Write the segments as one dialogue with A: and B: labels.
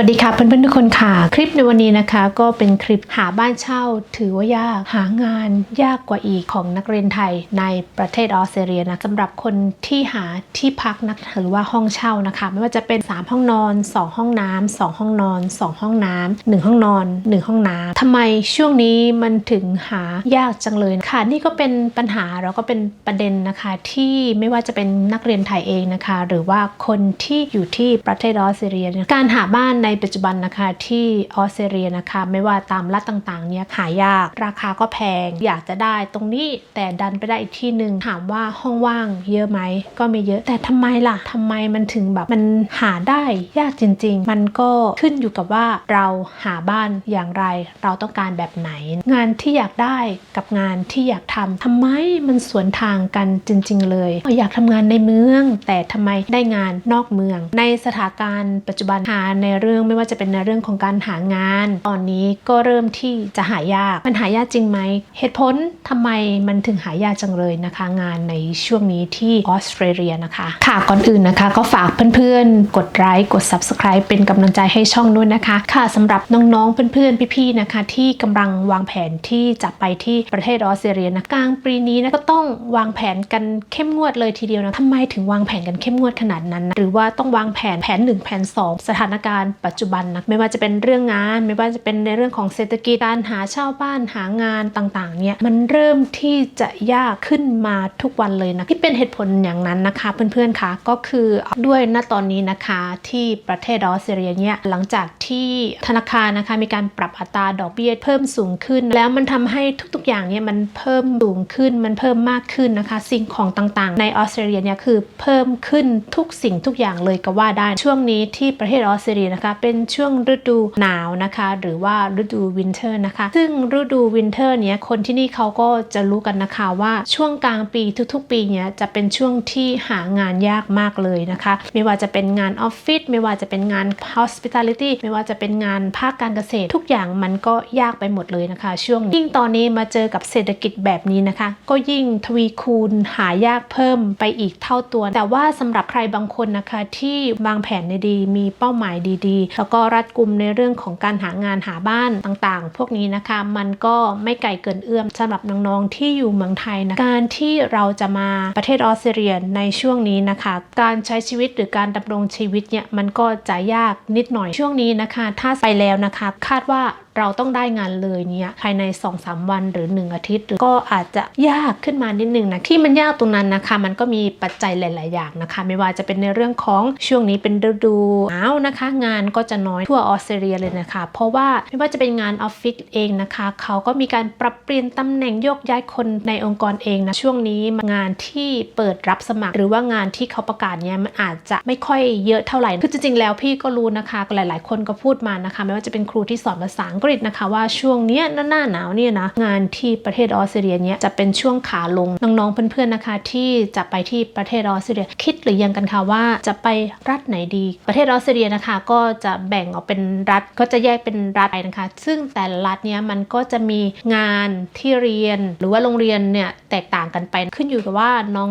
A: วัสดีค่ะเพื่อนๆทุกคนค่ะ คลิปในวันนี้นะคะ ก็เป็นคลิปหาบ้านเช่า ถือว่ายากหางานยากกว่าอีกของนักเรียนไทยในประเทศออสเตรเลียนะสำหรับคนที่หาที่พักนะหรือว่าห้องเช่านะคะ ไม่ว่าจะเป็น 3 ห้องนอน 2 ห้องน้ำ2ห้องนอน 2 ห้องน้ำ1ห้องนอน 1 ห้องน้ำทำไมช่วงนี้มันถึงหายากจังเลยค่ะ นี่ก็เป็นปัญหาแล้วก็เป็นประเด็นนะคะที่ไม่ว่าจะเป็นนักเรียนไทยเองนะคะ หรือว่าคนที่อยู่ที่ประเทศออสเตรเลียการหาบ้านในปัจจุบันนะคะที่ออสเตรเลียนะคะ ไม่ว่าตามรัฐต่างๆ เนี่ยหายาก ราคาก็แพง อยากจะได้ตรงนี้แต่ดันไปได้อีกที่หนึ่งถามว่าห้องว่างเยอะไหม ก็ไม่เยอะ แต่ทำไมล่ะทำไมมันถึงแบบมันหาได้ยากจริง ๆ มันก็ขึ้นอยู่กับว่าเราหาบ้านอย่างไร เราต้องการแบบไหน งานที่อยากได้กับงานที่อยากทำทำไมมันสวนทางกันจริง ๆ เลยอยากทำงานในเมือง แต่ทำไมได้งานนอกเมือง ในสถานการณ์ปัจจุบันหาในเรื่องื่องไม่ว่าจะเป็นในเรื่องของการหางาน ตอนนี้ก็เริ่มที่จะหายากมันหายากจริงไหมเหตุผลทำไมมันถึงหายากจังเลยนะคะ งานในช่วงนี้ที่ออสเตรเลียนะคะค่ะก่อนอื่นนะคะ ก็ฝากเพื่อนๆ กดไลค์กด Subscribe เป็นกำลังใจให้ช่องด้วยนะคะ ค่ะสำหรับน้องๆเพื่อนๆพี่ๆนะคะ ที่กำลังวางแผนที่จะไปที่ประเทศออสเตรเลียนะกลางปีนี้นะก็ต้องวางแผนกันเข้มงวดเลยทีเดียวนะทำไมถึงวางแผนกันเข้มงวดขนาดนั้นนะหรือว่าต้องวางแผนแผน 1 แผน 2 สถานการณ์ปัจจุบันนะไม่ว่าจะเป็นเรื่องงาน ไม่ว่าจะเป็นในเรื่องของเศรษฐกิจการหาเช่าบ้านหางานต่างๆเนี่ยมันเริ่มที่จะยากขึ้นมาทุกวันเลยนะที่เป็นเหตุผลอย่างนั้นนะคะเพื่อนๆคะก็คือด้วยณตอนนี้นะคะที่ประเทศออสเตรเลียเนี่ยหลังจากที่ธนาคารนะคะมีการปรับอัตราดอกเบี้ยเพิ่มสูงขึ้น แล้วมันทำให้ทุกๆอย่างเนี่ยมันเพิ่มสูงขึ้นมันเพิ่มมากขึ้นนะคะสิ่งของต่างๆ ในออสเตรเลียเนี่ยคือเพิ่มขึ้นทุกสิ่งทุกอย่างเลยก็ว่าได้ช่วงนี้ที่ประเทศออสเตรเลียนะคะเป็นช่วงฤดูหนาวนะคะ หรือว่าฤดูวินเทอร์นะคะ ซึ่งฤดูวินเทอร์เนี้ยคนที่นี่เขาก็จะรู้กันนะคะว่าช่วงกลางปีทุกๆ ปีเนี้ยจะเป็นช่วงที่หางานยากมากเลยนะคะ ไม่ว่าจะเป็นงานออฟฟิศไม่ว่าจะเป็นงาน hospitality ไม่ว่าจะเป็นงานภาคการเกษตร ทุกอย่างมันก็ยากไปหมดเลยนะคะ ช่วงยิ่งตอนนี้มาเจอกับเศรษฐกิจแบบนี้นะคะ ก็ยิ่งทวีคูณหายากเพิ่มไปอีกเท่าตัว แต่ว่าสำหรับใครบางคนนะคะที่วางแผนในดีมีเป้าหมายดีแล้วก็รัดกุมในเรื่องของการหางานหาบ้านต่างๆ พวกนี้นะคะมันก็ไม่ไกลเกินเอื้อมสำหรับน้องๆที่อยู่เมืองไทยนะการที่เราจะมาประเทศออสเตรเลียในช่วงนี้นะคะ การใช้ชีวิตหรือการดำรงชีวิตเนี่ยมันก็จะยากนิดหน่อยช่วงนี้นะคะ ถ้าไปแล้วนะคะ คาดว่า เราต้องได้งานเลยเนี่ยภายใน 2-3 วันหรือ 1 อาทิตย์หรือก็อาจจะยากขึ้นมานิดนึงนะที่มันยากตรงนั้นนะคะ มันก็มีปัจจัยหลาย ๆ อย่างนะคะ ไม่ว่าจะเป็นในเรื่องของช่วงนี้เป็นฤดูหนาวนะคะ งานก็จะน้อยทั่วออสเตรเลียเลยนะคะ เพราะว่าไม่ว่าจะเป็นงานออฟฟิศเองนะคะ เขาก็มีการปรับเปลี่ยนตำแหน่งโยกย้ายคนในองค์กรเองนะช่วงนี้งานที่เปิดรับสมัคร หรือว่างานที่เขาประกาศเนี่ยมันอาจจะไม่ค่อยเยอะเท่าไหร่คือจริง ๆ แล้วพี่ก็รู้นะคะ หลาย ๆ คนก็พูดมานะคะ ไม่ว่าจะเป็นครูที่สอนภาษาอังกฤษนะคะว่าช่วงเนี้ยหน้าหนาวเนี่ยนะงานที่ประเทศออสเตรเลียเนี่ยจะเป็นช่วงขาลงน้องๆเพื่อนๆนะคะ ที่จะไปที่ประเทศออสเตรเลียคิดหรือยังกันคะว่าจะไปรัฐไหนดี ประเทศออสเตรเลียนะคะ ก็จะแบ่งออกเป็นรัฐก็จะแยกเป็นรัฐไปนะคะ ซึ่งแต่ละรัฐเนี้ยมันก็จะมีงานที่เรียน หรือว่าโรงเรียนเนี่ยแตกต่างกันไปขึ้นอยู่กับว่า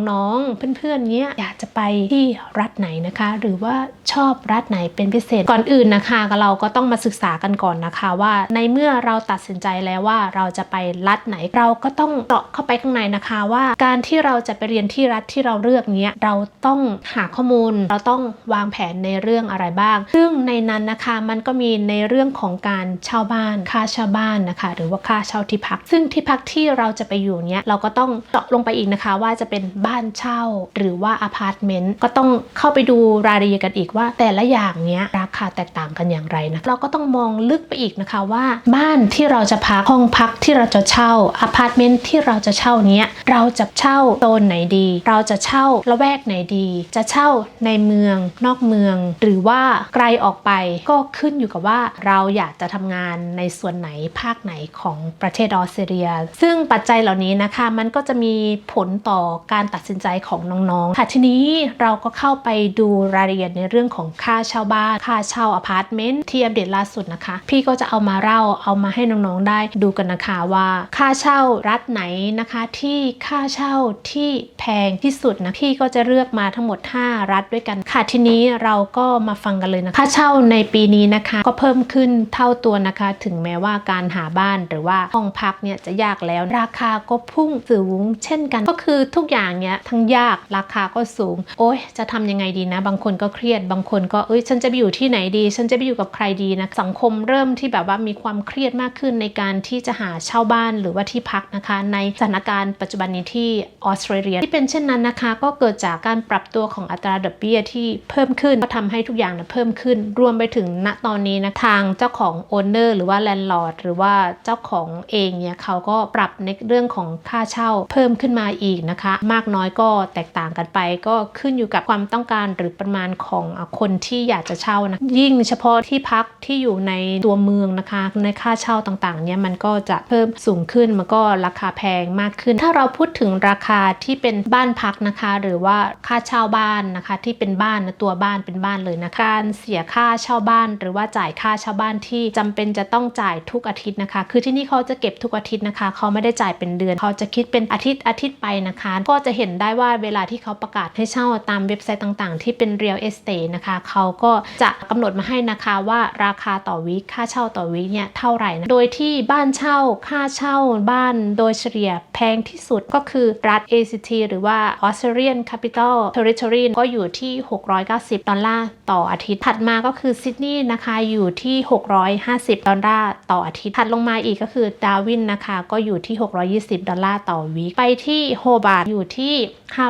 A: น้องๆเพื่อนๆเนี้ยอยากจะไปที่รัฐไหนนะคะ หรือว่าชอบรัฐไหนเป็นพิเศษก่อนอื่นนะคะเราก็ต้องมาศึกษากันก่อนนะคะว่าในเมื่อเราตัดสินใจแล้วว่าเราจะไปรัฐไหนเราก็ต้องเจาะเข้าไปข้างในนะคะว่า การที่เราจะไปเรียนที่รัฐที่เราเลือกเนี้ยเราต้องหาข้อมูล เราต้องวางแผนในเรื่องอะไรบ้าง ซึ่งในนั้นนะคะมันก็มีในเรื่องของการเช่าบ้านค่าเช่าบ้านนะคะ หรือว่าค่าเช่าที่พัก ซึ่งที่พักที่เราจะไปอยู่เนี้ยเราก็ต้องเจาะลงไปอีกนะคะ ว่าจะเป็นบ้านเช่าหรือว่าอพาร์ตเมนต์ก็ต้องเข้าไปดูรายละเอียดกันอีกว่า แต่ละอย่างเนี้ยราคาแตกต่างกันอย่างไรนะเราก็ต้องมองลึกไปอีกนะคะว่าว่าบ้านที่เราจะพักห้องพักที่เราจะเช่าอพาร์ตเมนต์ที่เราจะเช่าเนี้ยเราจะเช่าโซนไหนดี เราจะเช่าละแวกไหนดี จะเช่าในเมืองนอกเมือง หรือว่าไกลออกไปก็ขึ้นอยู่กับว่าเราอยากจะทำงานในส่วนไหนภาคไหนของประเทศออสเตรเลีย ซึ่งปัจจัยเหล่านี้นะคะมันก็จะมีผลต่อการตัดสินใจของน้องๆค่ะทีนี้เราก็เข้าไปดูรายละเอียดในเรื่องของค่าเช่าบ้าน ค่าเช่าอพาร์ตเมนต์ที่อัปเดตล่าสุดนะคะ พี่ก็จะเอามาเล่าเอามาให้น้องๆได้ดูกันนะคะว่าค่าเช่ารัฐไหนนะคะที่ค่าเช่าที่แพงที่สุดนะพี่ก็จะเลือกมาทั้งหมด 5 รัฐด้วยกันค่ะทีนี้เราก็มาฟังกันเลยนะค่าเช่าในปีนี้นะคะ ก็เพิ่มขึ้นเท่าตัวนะคะ ถึงแม้ว่าการหาบ้านหรือว่าห้องพักเนี่ยจะยากแล้ว ราคาก็พุ่งสูงเช่นกัน ก็คือทุกอย่างเนี้ยทั้งยากราคาก็สูง โอ๊ยจะทำยังไงดีนะ บางคนก็เครียดบางคนก็เอ้ยฉันจะไปอยู่ที่ไหนดี ฉันจะไปอยู่กับใครดีนะสังคมเริ่มที่แบบว่ามีความเครียดมากขึ้นในการที่จะหาเช่าบ้านหรือว่าที่พักนะคะ ในสถานการณ์ปัจจุบันนี้ที่ออสเตรเลียที่เป็นเช่นนั้นนะคะ ก็เกิดจากการปรับตัวของอัตราดอกเบี้ยที่เพิ่มขึ้นก็ทำให้ทุกอย่างนะเพิ่มขึ้น รวมไปถึงณตอนนี้นะทางเจ้าของโอนเนอร์หรือว่าแลนด์ลอร์ดหรือว่าเจ้าของเองเนี่ยเขาก็ปรับในเรื่องของค่าเช่าเพิ่มขึ้นมาอีกนะคะ มากน้อยก็แตกต่างกันไป ก็ขึ้นอยู่กับความต้องการหรือประมาณของคนที่อยากจะเช่านะยิ่งเฉพาะที่พักที่อยู่ในตัวเมืองนะคะในค่าเช่าต่างๆเนี่ยมันก็จะเพิ่มสูงขึ้นมันก็ราคาแพงมากขึ้น ถ้าเราพูดถึงราคาที่เป็นบ้านพักนะคะ หรือว่าค่าเช่าบ้านนะคะ ที่เป็นบ้านนะตัวบ้านเป็นบ้านเลยนะการเสียค่าเช่าบ้าน หรือว่าจ่ายค่าเช่าบ้านที่จำเป็นจะต้องจ่ายทุกอาทิตย์นะคะ คือที่นี่เขาจะเก็บทุกอาทิตย์นะคะเขาไม่ได้จ่ายเป็นเดือนเขาจะคิดเป็นอาทิตย์อาทิตย์ไปนะคะ ก็จะเห็นได้ว่าเวลาที่เขาประกาศให้เช่าตามเว็บไซต์ต่างๆ ที่เป็น real estate นะคะเขาก็จะกำหนดมาให้นะคะว่าราคาต่อวีคค่าเช่าต่อวีคเนี่ยเท่าไหร่นะโดยที่บ้านเช่าค่าเช่าบ้านโดยเฉลี่ยแพงที่สุดก็คือรัฐ ACT หรือว่า Australian Capital Territory ก็อยู่ที่ 690 ดอลลาร์ต่ออาทิตย์ ถัดมาก็คือซิดนีย์นะคะอยู่ที่ 650 ดอลลาร์ต่ออาทิตย์ ถัดลงมาอีกก็คือดาวินนะคะก็อยู่ที่ 620 ดอลลาร์ต่อวีคไปที่โฮบาร์ดอยู่ที่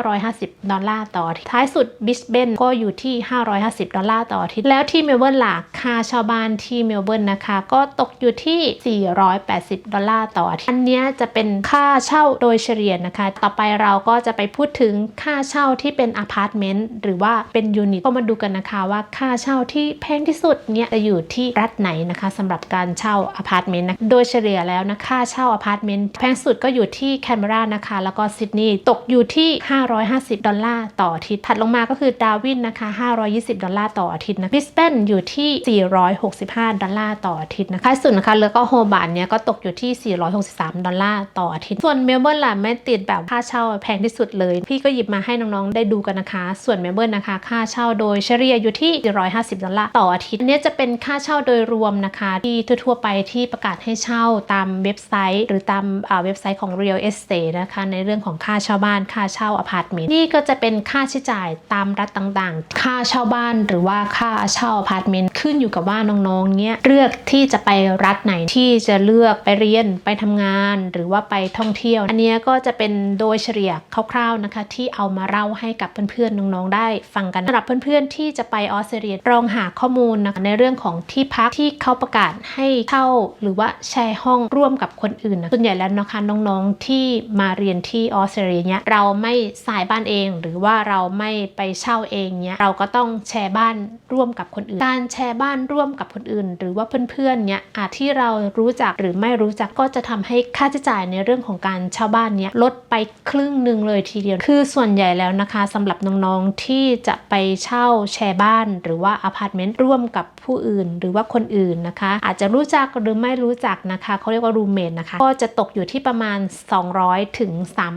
A: 550 ดอลลาร์ต่ออาทิตย์ท้ายสุดบิสเบนก็อยู่ที่ 550 ดอลลาร์ต่ออาทิตย์แล้วที่เมลเบิร์นหล่ะค่าเชาวบ้านที่เมลเบิร์นนะคะก็ตกอยู่ที่ 480 ดอลลาร์ต่ออาทิตย์ อันนี้จะเป็นค่าเช่าโดยเฉลี่ยนะคะ ต่อไปเราก็จะไปพูดถึงค่าเช่าที่เป็นอพาร์ตเมนต์หรือว่าเป็นยูนิตก็มาดูกันนะคะว่าค่าเช่าที่แพงที่สุดเนี่ยจะอยู่ที่รัฐไหนนะคะสำหรับการเช่าอพาร์ตเมนต์นะโดยเฉลี่ยแล้วนะค่าเช่าอพาร์ตเมนต์แพงสุดก็อยู่ที่แคนเบรานะคะ แล้วก็ซิดนีย์ตกอยู่ที่ 550 ดอลลาร์ต่ออาทิตย์ถัดลงมาก็คือดาวินนะคะ 520 ดอลลาร์ต่ออาทิตย์นะบิสเบนอยู่ที่ 465 ดอลลาร์ต่ออาทิตย์นะท้ายสุดนะคะแล้วก็โฮบาร์ดเนี่ยก็ตกอยู่ที่ 463 ดอลลาร์ต่ออาทิตย์ ส่วนเมลเบิร์นล่ะไม่ติดแบบค่าเช่าแพงที่สุดเลย พี่ก็หยิบมาให้น้องๆได้ดูกันนะคะ ส่วนเมลเบิร์นนะคะ ค่าเช่าโดยเฉลี่ยอยู่ที่ 450 ดอลลาร์ต่ออาทิตย์อันนี้จะเป็นค่าเช่าโดยรวมนะคะ ที่ทั่วๆไปที่ประกาศให้เช่าตามเว็บไซต์ หรือตามอ่าเว็บไซต์ของ Real Estate นะคะในเรื่องของค่าเช่าบ้านค่าเช่าอพาร์ตเมนต์นี่ก็จะเป็นค่าใช้จ่ายตามรัฐต่างๆ ค่าเช่าบ้านหรือว่าค่าเช่าอพาร์ตเมนต์ขึ้นอยู่กับว่าน้องๆเนี่ยเลือกที่จะไปรัฐไหนที่จะเลือกไปเรียนไปทำงานหรือว่าไปท่องเที่ยว อันนี้ก็จะเป็นโดยเฉลี่ยคร่าวๆนะคะ ที่เอามาเล่าให้กับเพื่อนๆน้องๆได้ฟังกันสำหรับเพื่อนๆที่จะไปออสเตรเลียลองหาข้อมูลนะคะในเรื่องของที่พักที่เขาประกาศให้เช่าหรือว่าแชร์ห้องร่วมกับคนอื่นนะส่วนใหญ่แล้วนะคะน้องๆที่มาเรียนที่ออสเตรเลียเนี่ยเราไม่สายบ้านเอง หรือว่าเราไม่ไปเช่าเองเนี่ยเราก็ต้องแชร์บ้านร่วมกับคนอื่น การแชร์บ้านร่วมกับคนอื่น หรือว่าเพื่อนๆเนี่ยอาจที่เรารู้จักหรือไม่รู้จักก็จะทำให้ค่าใช้จ่ายในเรื่องของการเช่าบ้านเนี่ยลดไปครึ่งหนึ่งเลยทีเดียว คือส่วนใหญ่แล้วนะคะสำหรับน้องๆที่จะไปเช่าแชร์บ้าน หรือว่าอพาร์ตเมนต์ร่วมกับผู้อื่น หรือว่าคนอื่นนะคะ อาจจะรู้จักหรือไม่รู้จักนะคะเขาเรียกว่ารูเมทนะคะ ก็จะตกอยู่ที่ประมาณ 200ถึง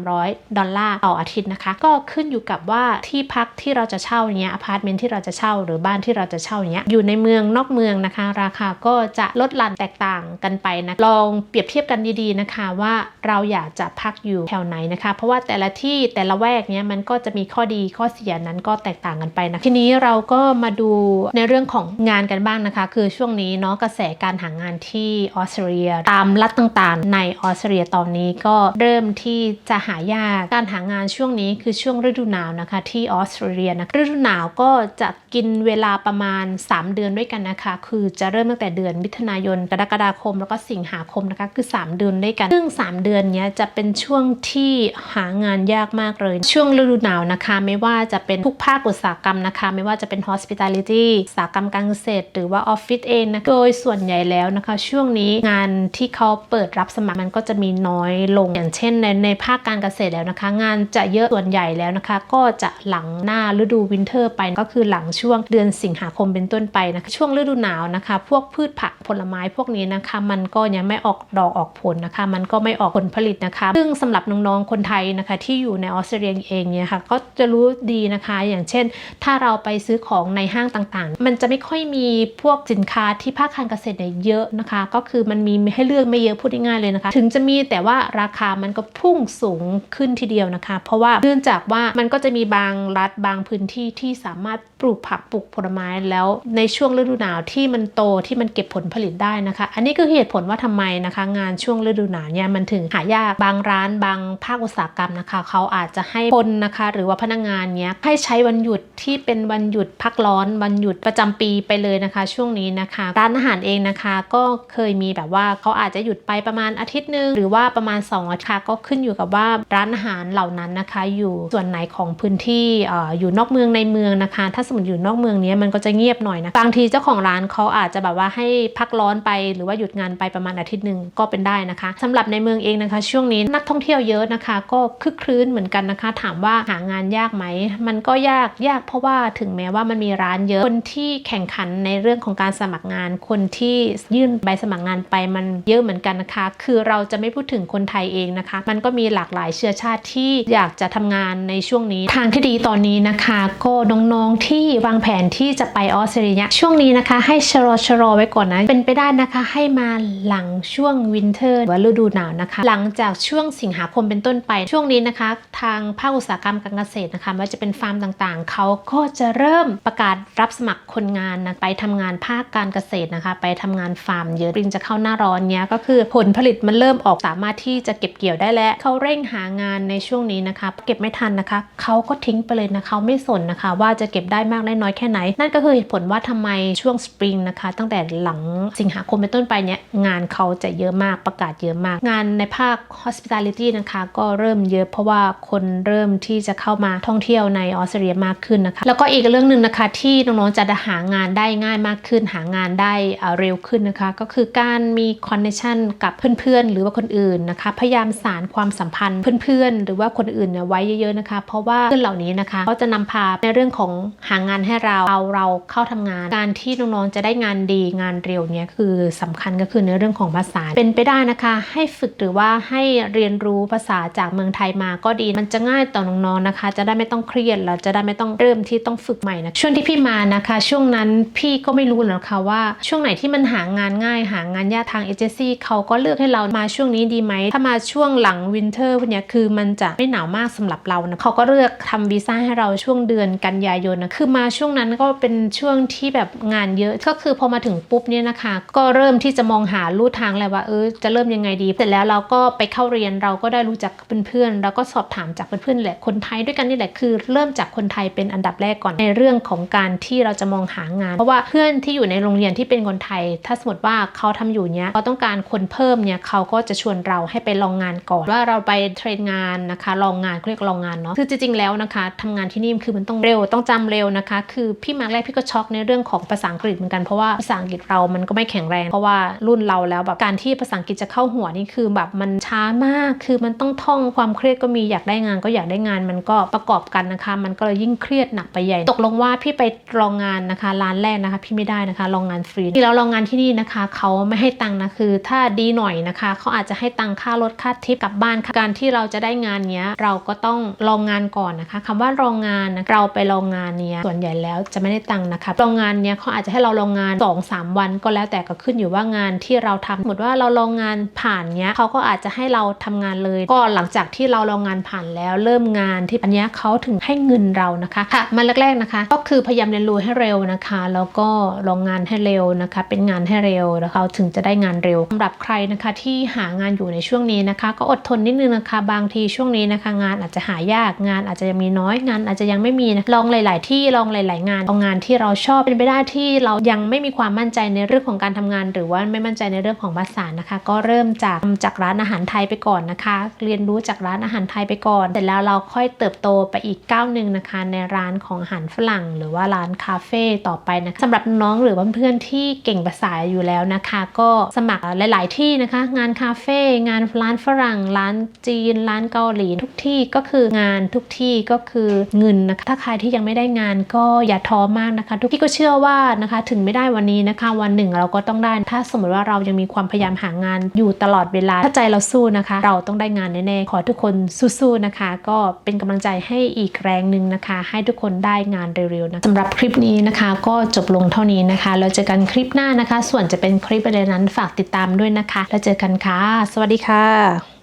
A: 300 ดอลลาร์ต่ออาทิตย์นะคะ ก็ขึ้นอยู่กับว่าที่พักที่เราจะเช่าเนี้ยอพาร์ตเมนต์ที่เราจะเช่าหรือบ้านที่เราจะเช่าเนี้ยอยู่ในเมืองนอกเมืองนะคะ ราคาก็จะลดหลั่นแตกต่างกันไปนะลองเปรียบเทียบกันดีๆนะคะว่าเราอยากจะพักอยู่แถวไหนนะคะ เพราะว่าแต่ละที่แต่ละแวกเนี้ยมันก็จะมีข้อดีข้อเสียนั้นก็แตกต่างกันไปนะทีนี้เราก็มาดูในเรื่องของงานกันบ้างนะคะ คือช่วงนี้เนาะกระแสการหางานที่ออสเตรเลียตามรัฐต่างๆ ในออสเตรเลียตอนนี้ก็เริ่มที่จะหายากการหางานช่วงนี้คือช่วงฤดูหนาวนะคะ ที่ออสเตรเลียนะฤดูหนาวก็จะกินเวลาประมาณ 3 เดือนด้วยกันนะคะ คือจะเริ่มตั้งแต่เดือนมิถุนายน กรกฎาคม แล้วก็สิงหาคมนะคะ คือ 3 เดือนด้วยกัน ซึ่ง 3 เดือนนี้จะเป็นช่วงที่หางานยากมากเลย ช่วงฤดูหนาวนะคะ ไม่ว่าจะเป็นทุกภาคอุตสาหกรรมนะคะ ไม่ว่าจะเป็น hospitality อุตสาหกรรมการเกษตร หรือว่าออฟฟิศเองนะโดยส่วนใหญ่แล้วนะคะ ช่วงนี้งานที่เขาเปิดรับสมัครมันก็จะมีน้อยลง อย่างเช่นในในภาคการเกษตรแล้วนะคะ งานจะเยอะส่วนใหญ่แล้วนะคะ ก็จะหลังหน้าฤดูวินเทอร์ไปก็คือหลังช่วงเดือนสิงหาคมเป็นต้นไปนะคะช่วงฤดูหนาวนะคะ พวกพืชผักผลไม้พวกนี้นะคะ มันก็ยังไม่ออกดอกออกผลนะคะ มันก็ไม่ออกผลผลิตนะคะ ซึ่งสำหรับน้องๆคนไทยนะคะ ที่อยู่ในออสเตรเลียเองเนี่ยค่ะก็จะรู้ดีนะคะ อย่างเช่น ถ้าเราไปซื้อของในห้างต่างๆ มันจะไม่ค่อยมีพวกสินค้าที่ภาคการเกษตรเนี่ยเยอะนะคะ ก็คือมันมีให้เลือกไม่เยอะพูดง่ายๆเลยนะคะ ถึงจะมีแต่ว่าราคามันก็พุ่งสูงขึ้นทีเดียวนะคะ เพราะว่าเนื่องจากว่ามันก็จะมีบางรัฐบางพื้นที่ที่สามารถปลูกผักปลูกผลไม้แล้วในช่วงฤดูหนาวที่มันโตที่มันเก็บผลผลิตได้นะคะ อันนี้คือเหตุผลว่าทำไมนะคะ งานช่วงฤดูหนาวเนี่ยมันถึงหายากบางร้านบางภาคอุตสาหกรรมนะคะ เขาอาจจะให้คนนะคะ หรือว่าพนักงานเนี้ยให้ใช้วันหยุดที่เป็นวันหยุดพักร้อนวันหยุดประจำปีไปเลยนะคะ ช่วงนี้นะคะร้านอาหารเองนะคะก็เคยมีแบบว่าเขาอาจจะหยุดไปประมาณอาทิตย์หนึ่งหรือว่าประมาณ2อาทิตย์ก็ขึ้นอยู่กับว่าร้านอาหารเหล่านั้นนะคะ อยู่ส่วนไหนของพื้นที่อออยู่นอกเมืองในเมืองนะคะถ้าสมมติอยู่นอกเมืองนี้มันก็จะเงียบหน่อยนะบางทีเจ้าของร้านเขาอาจจะแบบว่าให้พักร้อนไป หรือว่าหยุดงานไปประมาณอาทิตย์หนึ่งก็เป็นได้นะคะสำหรับในเมืองเองนะคะ ช่วงนี้นักท่องเที่ยวเยอะนะคะ ก็คึกครื้นเหมือนกันนะคะ ถามว่าหางานยากไหมมันก็ยากยากเพราะว่าถึงแม้ว่ามันมีร้านเยอะคนที่แข่งขันในเรื่องของการสมัครงาน คนที่ยื่นใบสมัครงานไปมันเยอะเหมือนกันนะคะ คือเราจะไม่พูดถึงคนไทยเองนะคะ มันก็มีหลากหลายเชื้อชาติที่อยากจะทำงานในช่วงนี้ ทางที่ดีตอนนี้นะคะ ก็น้องๆที่วางแผนที่จะไปออสเตรเลียช่วงนี้นะคะ ให้ชะลอชะลอไว้ก่อนนะ เป็นไปได้นะคะให้มาหลังช่วงวินเทอร์หรือว่าฤดูหนาวนะคะ หลังจากช่วงสิงหาคมเป็นต้นไป ช่วงนี้นะคะ ทางภาคอุตสาหกรรมการเกษตรนะคะไม่ว่าจะเป็นฟาร์มต่างๆ เขาก็จะเริ่มประกาศรับสมัครคนงานนะไปทำงานภาคการเกษตรนะคะ ไปทำงานฟาร์มเยอะปริงจะเข้าหน้าร้อนเนี้ยก็คือผลผลิตมันเริ่มออกสามารถที่จะเก็บเกี่ยวได้แล้วเขาเร่งหางานในช่วงนี้นะคะ เก็บไม่ทันนะคะเขาก็ทิ้งไปเลยนะคะเขาไม่สนนะคะ ว่าจะเก็บได้มากได้น้อยแค่ไหน นั่นก็คือเหตุผลว่าทำไมช่วงสปริงนะคะ ตั้งแต่หลังสิงหาคมเป็นต้นไปเนี่ยงานเขาจะเยอะมากประกาศเยอะมาก งานในภาค hospitality นะคะก็เริ่มเยอะเพราะว่าคนเริ่มที่จะเข้ามาท่องเที่ยวในออสเตรเลียมากขึ้นนะคะ แล้วก็อีกเรื่องหนึ่งนะคะที่น้องๆจะหางานได้ง่ายมากขึ้น หางานได้เร็วขึ้นนะคะ ก็คือการมีคอนเนคชันกับเพื่อนๆ หรือว่าคนอื่นนะคะ พยายามสารความสัมพันธ์เพื่อนๆ หรือว่าคนอื่นไว้เยอะๆนะคะ เพราะว่าเพื่อนเหล่านี้นะคะเขาจะนำพาในเรื่องของหางานให้เราเอาเราเข้าทำงาน การที่น้องๆจะได้งานดีงานเร็วเนี่ยคือสำคัญก็คือในเรื่องของภาษาเป็นไปได้นะคะ ให้ฝึกหรือว่าให้เรียนรู้ภาษาจากเมืองไทยมาก็ดี มันจะง่ายต่อน้องๆนะคะ จะได้ไม่ต้องเครียดแล้วจะได้ไม่ต้องเริ่มที่ต้องฝึกใหม่นะช่วงที่พี่มานะคะ ช่วงนั้นพี่ก็ไม่รู้หรอกค่ะว่า ช่วงไหนที่มันหางานง่าย หางานยากทางเอเจนซี่เขาก็เลือกให้เรามาช่วงนี้ดีไหมถ้ามาช่วงหลังวินเทอร์พวกเนี้ยคือมันจะไม่หนาวมากสำหรับเรานะเขาก็เลือกทำวีซ่าให้เราช่วงเดือนกันยายนนะคือมาช่วงนั้นก็เป็นช่วงที่แบบงานเยอะก็คือพอมาถึงปุ๊บเนี่ยนะคะ ก็เริ่มที่จะมองหาลู่ทางเลยว่าเออจะเริ่มยังไงดี เสร็จแล้วเราก็ไปเข้าเรียนเราก็ได้รู้จักเพื่อนๆเราก็สอบถามจากเพื่อนๆแหละคนไทยด้วยกันนี่แหละคือ เริ่มจากคนไทยเป็นอันดับแรกก่อนในเรื่องของการที่เราจะมองหางาน เพราะว่าเพื่อนที่อยู่ในโรงเรียนที่เป็นคนไทย ถ้าสมมติว่าเขาทำอยู่เนี้ยเขาต้องการคนเพิ่มเนี่ยเขาก็จะชวนเราให้ไปลองงานก่อนว่าเราไปเทรนงานนะคะลองงานเรียกลองงานเนาะคือจริงๆแล้วนะคะทำงานที่นี่คือมันต้องเร็วต้องจำเร็วนะคะ คือพี่มาแรกพี่ก็ช็อกในเรื่องของภาษาอังกฤษเหมือนกันเพราะว่าภาษาอังกฤษเรามันก็ไม่แข็งแรงเพราะว่ารุ่นเราแล้วแบบการที่ภาษาอังกฤษจะเข้าหัวนี่คือแบบมันช้ามาก คือมันต้องท่องความเครียดก็มีอยากได้งาน ก็อยากได้งานมันก็ประกอบกันนะคะ มันก็เลยยิ่งเครียดหนักไปใหญ่ ตกลงว่าพี่ไปลองงานนะคะร้านแรกนะคะ พี่ไม่ได้นะคะลองงานฟรีที่เราลองงานที่นี่นะคะเขาไม่ให้ตังค์นะคือ ถ้าดีหน่อยนะคะเขาอาจจะให้ตังค่ารถค่าทิปกลับบ้านค่ะการที่เราจะได้งานเนี้ยเราก็ต้องลองงานก่อนนะคะคำว่าลองงานนะเราไปลองงานเนี้ยส่วนใหญ่แล้วจะไม่ได้ตังค์นะคะลองงานเนี้ยเขาอาจจะให้เราลองงาน 2-3 วันก็แล้วแต่ก็ขึ้นอยู่ว่างานที่เราทำสมมติว่าเราลองงานผ่านเนี้ยเขาก็อาจจะให้เราทำงานเลย ก็หลังจากที่เราลองงานผ่านแล้วเริ่มงานที่อันเนี้ยเขาถึงให้เงินเรานะคะค่ะมันแรกๆนะคะ ก็คือพยายามเรียนรู้ให้เร็วนะคะ แล้วก็ลองงานให้เร็วนะคะ เป็นงานให้เร็วแล้วเขาถึงจะได้งานเร็วสำหรับใครนะคะที่หางานอยู่ในช่วงนี้นะคะ ก็อดทนนิดนึงนะคะ บางทีช่วงนี้นะคะ งานอาจจะหายากงานอาจจะยังมีน้อยงานอาจจะยังไม่มีนะลองหลาย ๆ ที่ลองหลาย ๆ งานเอางานที่เราชอบเป็นไปได้ที่เรายังไม่มีความมั่นใจในเรื่องของการทำงาน หรือว่าไม่มั่นใจในเรื่องของภาษานะคะ ก็เริ่มจากจากร้านอาหารไทยไปก่อนนะคะ เรียนรู้จากร้านอาหารไทยไปก่อน เสร็จแล้วเราค่อยเติบโตไปอีกก้าวหนึ่งนะคะ ในร้านของอาหารฝรั่ง หรือว่าร้านคาเฟ่ต่อไปนะคะสำหรับน้องหรือเพื่อนๆที่เก่งภาษาอยู่แล้วนะคะ ก็สมัครหลาย ๆ ที่นะคะ งานคาเฟ่งานร้านฝรั่ง ร้านจีน ร้านเกาหลีทุกที่ก็คืองานทุกที่ก็คือเงินนะคะถ้าใครที่ยังไม่ได้งานก็อย่าท้อมากนะคะ ทุกที่ก็เชื่อว่านะคะถึงไม่ได้วันนี้นะคะวันหนึ่งเราก็ต้องได้ ถ้าสมมติว่าเรายังมีความพยายามหางานอยู่ตลอดเวลาถ้าใจเราสู้นะคะ เราต้องได้งานแน่ๆขอทุกคนสู้ๆนะคะ ก็เป็นกำลังใจให้อีกแรงหนึ่งนะคะ ให้ทุกคนได้งานเร็วๆนะสำหรับคลิปนี้นะคะ ก็จบลงเท่านี้นะคะแล้วเจอกันคลิปหน้านะคะ ส่วนจะเป็นคลิปอะไรนั้นฝากติดตามด้วยนะคะ แล้วเจอกันค่ะ สวัสดีค่ะ